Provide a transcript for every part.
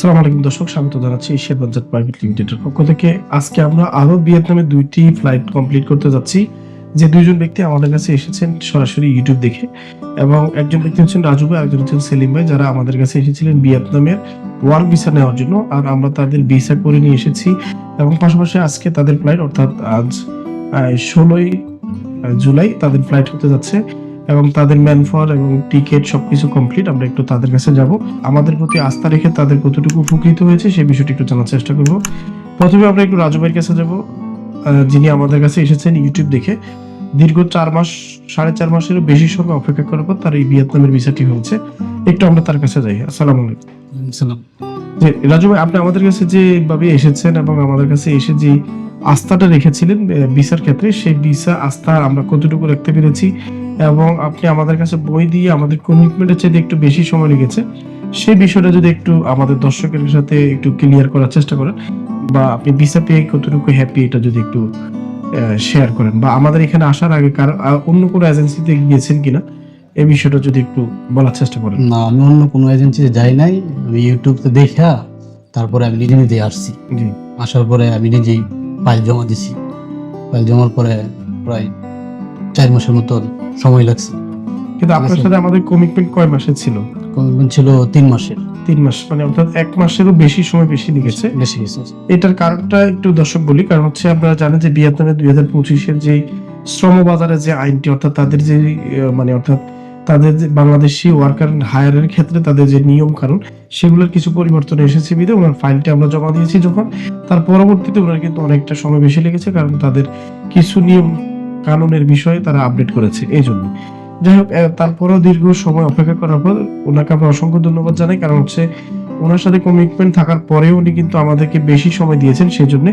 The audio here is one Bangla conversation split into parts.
আসসালামু আলাইকুম দর্শক, স্বাগত জানাচ্ছি এশিয়া বাজার প্রাইভেট লিমিটেডের পক্ষ থেকে। আজকে আমরা আরও ভিয়েতনামে দুইটি ফ্লাইট কমপ্লিট করতে যাচ্ছি, যে দুইজন ব্যক্তি আমাদের কাছে এসেছেন সরাসরি ইউটিউব দেখে এবং একজন ব্যক্তি হচ্ছেন রাজু ভাই একজন হচ্ছেন সেলিম ভাই, যারা আমাদের কাছে এসেছিলেন ভিয়েতনামের ওয়ার্ক ভিসা নেওয়ার জন্য। আর আমরা তাদের ভিসা করে নিয়ে এসেছি এবং পাশাপাশি আজকে তাদের ফ্লাইট অর্থাৎ আজ ষোলোই জুলাই তাদের ফ্লাইট হতে যাচ্ছে। এবং তাদের ম্যানফার এবং টিকিট সবকিছু কমপ্লিট আমরা একটু তাদের কাছে যাব। আমাদের প্রতি আস্থা রেখে তাদের কতটুকু উপকৃত হয়েছে সেই বিষয়টি একটু জানার চেষ্টা করব। প্রথমে আমরা একটু রাজু ভাইয়ের কাছে যাব। যিনি আমাদের কাছে এসেছেন ইউটিউব দেখে। দীর্ঘ চার মাস সাড়ে চার মাসেরও বেশি সময় অপেক্ষা করার পর তার এই ভিয়েতনামের ভিসাটি হয়েছে। একটু আমরা তার কাছে যাই। আসসালামু আলাইকুম। যে রাজু ভাই আপনি আমাদের কাছে যেভাবে এসেছেন এবং আমাদের কাছে এসে যে আস্থাটা রেখেছিলেন ভিসার ক্ষেত্রে সেই ভিসা আস্থা আমরা কতটুকু রাখতে পেরেছি? এবং আপনি আমাদের কাছে বই দিয়ে আমাদের কমিটমেন্টের চাইতে একটু বেশি সময় লেগেছে সেই বিষয়টা যদি একটু আমাদের দর্শকের সাথে একটু ক্লিয়ার করার চেষ্টা করেন বা আপনি ভিসা পেয়ে কতটুকু হ্যাপি এটা যদি একটু শেয়ার করেন বা আমাদের এখানে আসার আগে কারও অন্য কোনো এজেন্সিতে গিয়েছেন কিনা এই বিষয়টা যদি একটু বলার চেষ্টা করেন। না আমি অন্য কোনো এজেন্সিতে যাই নাই আমি ইউটিউবতে দেখা তারপরে আমি নিজে নিজে আসছি। আসার পরে আমি নিজেই ফাইল জমা দিছি। ফাইল জমার পরে প্রায় চার মাসের মতন সময় লাগছে। কিন্তু আপনার। সাথে আমাদের কমিটমেন্ট কয় মাসের ছিল? কমিটমেন্ট ছিল তিন মাসের। তিন মাস মানে অর্থাৎ এক মাসেরও বেশি সময় বেশি লেগেছে। বেশি এটার কারণটা একটু দর্শক বলি কারণ হচ্ছে আপনারা জানেন যে ভিয়েতনামে দুই হাজার পঁচিশের যে শ্রম বাজারে যে আইনটি অর্থাৎ তাদের যে মানে অর্থাৎ তাদের যে বাংলাদেশি ওয়ার্কার হায়ারের ক্ষেত্রে তাদের যে নিয়ম কারণ সেগুলোর কিছু পরিবর্তন এসেছে বিধে। ওনার ফাইলটি আমরা জমা দিয়েছি যখন। তার পরবর্তীতে ওনার কিন্তু অনেকটা সময় বেশি লেগেছে কারণ তাদের কিছু নিয়ম কানুনের বিষয়ে তারা আপডেট করেছে এই জন্য যাই হোক তারপরেও দীর্ঘ সময় অপেক্ষা করার পর ওনাকে আমরা অসংখ্য ধন্যবাদ জানাই, কারণ হচ্ছে ওনার সাথে কমিটমেন্ট থাকার পরেও উনি কিন্তু আমাদেরকে বেশি সময় দিয়েছেন সেই জন্য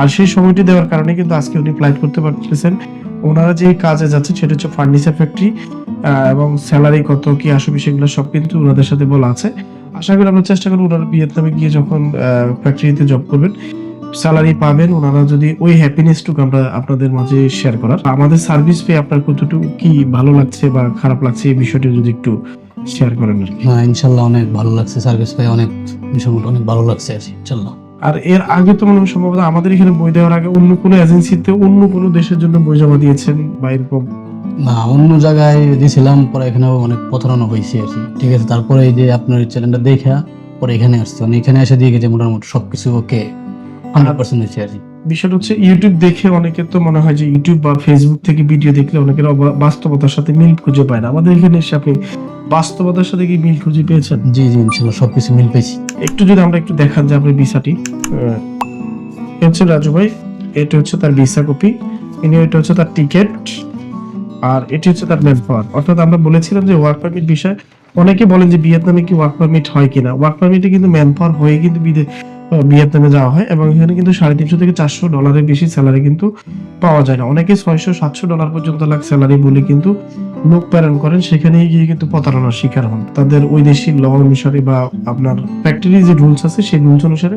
আর সেই সময়টি দেওয়ার কারণে কিন্তু আজকে উনি ফ্লাইট করতে পারতেছেন। ওনারা যে কাজে যাচ্ছে সেটা হচ্ছে ফার্নিচার ফ্যাক্টরি এবং স্যালারি কত, কি আসবে সেগুলো সব কিন্তু ওনাদের সাথে বলা আছে। আশা করি আমরা চেষ্টা করব ওনারা ভিয়েতনামে গিয়ে যখন ফ্যাক্টরিতে জব করবেন। স্যালারি পাবেন ওনারা যদি ওই হ্যাপিনেসটুকু আমরা আপনাদের মাঝে শেয়ার করার। আমাদের সার্ভিস পেয়ে আপনার কতটুকু কি ভালো লাগছে বা খারাপ লাগছে এই বিষয়টি যদি একটু শেয়ার করেন আর কি। হ্যাঁ ইনশাল্লাহ অনেক ভালো লাগছে সার্ভিস পাই অনেক মোটামুটি অনেক ভালো লাগছে আর ইনশাল্লাহ। আর এর আগে তো মনে সম্ভবত আমাদের এখানে বই দেওয়ার আগে অন্য কোনো এজেন্সিতে অন্য কোনো দেশের জন্য বই জমা দিয়েছেন বা এরকম? না অন্য জায়গায় দিয়েছিলাম পরে এখানেও অনেক প্রতারণা হয়েছে আর কি। ঠিক আছে তারপরে এই যে আপনার চ্যানেলটা দেখা পরে এখানে আসছে। মানে এখানে এসে দিয়ে গেছে মোটামুটি সবকিছু ওকে হান্ড্রেড পার্সেন্ট হয়েছে আর কি। বিষয়টা হচ্ছে ইউটিউব দেখে অনেকে তো মনে হয় যে ইউটিউব বা ফেসবুক থেকে ভিডিও দেখলে অনেকের বাস্তবতার সাথে মিল খুঁজে পায় না। আমাদের এখানে এসে আপনি বাস্তবতার সাথে কি মিল খুঁজে পেয়েছেন? জি জি ইনশাল্লাহ সবকিছু মিল পেয়েছি। একটু যদি আমরা একটু দেখান যে আপনার ভিসাটি। হচ্ছে রাজু ভাই এটা হচ্ছে তার ভিসা কপি ইনি এটা হচ্ছে তার টিকিট আর এটি হচ্ছে তার ম্যান পাওয়ার অর্থাৎ আমরা বলেছিলাম যে ওয়ার্ক পারমিট বিষয় অনেকে বলেন যে ভিয়েতনামে কি ওয়ার্ক পারমিট হয় কিনা। ওয়ার্ক পারমিটে কিন্তু ম্যান পাওয়ার হয়ে কিন্তু বিদে- আহ, ভিয়েতনামে যাওয়া হয় এবং এখানে কিন্তু সাড়ে তিনশো থেকে চারশো ডলারের বেশি স্যালারি কিন্তু পাওয়া যায় না। অনেকে ছয়শো, সাতশো ডলার পর্যন্ত লাখ স্যালারি বলে কিন্তু লোক প্রেরণ করেন সেখানে গিয়ে কিন্তু প্রতারণার শিকার হন। তাদের ওই দেশি ল অনুসারে বা আপনার ফ্যাক্টরি যে রুলস আছে, সেই রুলস অনুসারে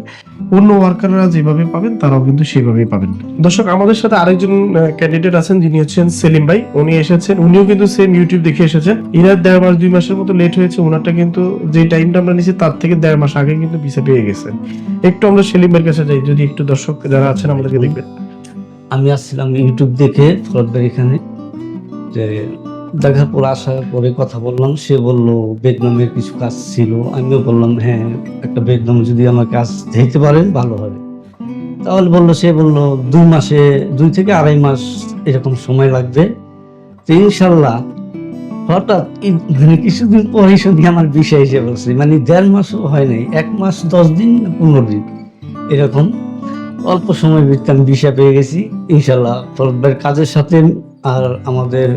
অন্য ওয়ার্কাররা যেভাবে পাবেন, তারাও কিন্তু সেভাবেই পাবেন। দর্শক, আমাদের সাথে আরেকজন ক্যান্ডিডেট আছেন, যিনি হচ্ছেন সেলিম ভাই। উনি এসেছেন, উনিও কিন্তু সেম ইউটিউব দেখে এসেছেন। ইনার দেড় মাস, দুই মাসের মতো লেট হয়েছে। ওনারটা কিন্তু যে টাইমটা আমরা নিয়েছি, তার থেকে দেড় মাস আগে কিন্তু ভিসা পেয়ে গেছেন। একটু আমরা সেলিম ভাইয়ের কাছে যাই, যদি একটু দর্শক যারা আছেন, আমাদেরকে দেখবেন। আমি আসছিলাম ইউটিউব দেখে ফ্রডব্যাগ এখানে, যে দেখার পর আসার পরে কথা বললাম, সে বলল, বেদনামের কিছু কাজ ছিল। আমিও বললাম হ্যাঁ একটা বেদনাম যদি আমার কাজ দিতে পারেন, ভালো হবে। তাহলে বলল, সে বলল, দুই মাসে, দুই থেকে আড়াই মাস এরকম সময় লাগবে। তো ইনশাল্লাহ হঠাৎ মানে কিছুদিন পরে শুনি আমার বিষয় এসে বলছে মানে দেড় মাসও হয় নাই, এক মাস দশ দিন পনেরো দিন, এরকম অল্প সময়ের ভিত্তিতে আমি ভিসা পেয়ে গেছি। ইনশাল্লাহ ফরদবার কাজের সাথে আর আমাদের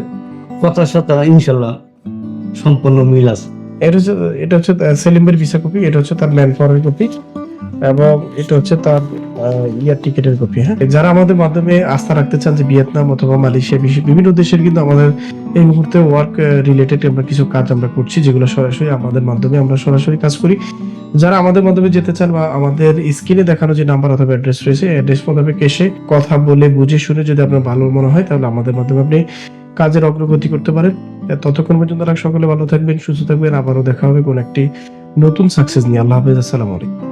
কথার সাথে ইনশাল্লাহ সম্পূর্ণ মিল আছে। এটা হচ্ছে এটা হচ্ছে সেলিমের ভিসা কপি, এটা হচ্ছে তার ম্যান পাওয়ারের কপি, এবং এটা হচ্ছে তার ইয়ার কপি হ্যাঁ? যারা আমাদের মাধ্যমে আস্থা রাখতে চান যে ভিয়েতনাম অথবা মালয়েশিয়া বিভিন্ন দেশের কিন্তু আমাদের এই মুহূর্তে ওয়ার্ক রিলেটেড আমরা কিছু কাজ আমরা করছি, যেগুলো সরাসরি আমাদের মাধ্যমে আমরা সরাসরি কাজ করি। যারা আমাদের মাধ্যমে যেতে চান বা আমাদের স্ক্রিনে দেখানো যে নাম্বার অথবা অ্যাড্রেস রয়েছে অ্যাড্রেস মোতাবেক এসে কথা বলে, বুঝে শুনে যদি আপনার ভালো মনে হয়, তাহলে আমাদের মাধ্যমে আপনি কাজের অগ্রগতি করতে পারেন ততক্ষণ পর্যন্ত সকলে ভালো থাকবেন, সুস্থ থাকবেন। আবারও দেখা হবে কোন একটি নতুন সাকসেস নিয়ে। আল্লাহ হাফেজ, আসসালামু আলাইকুম।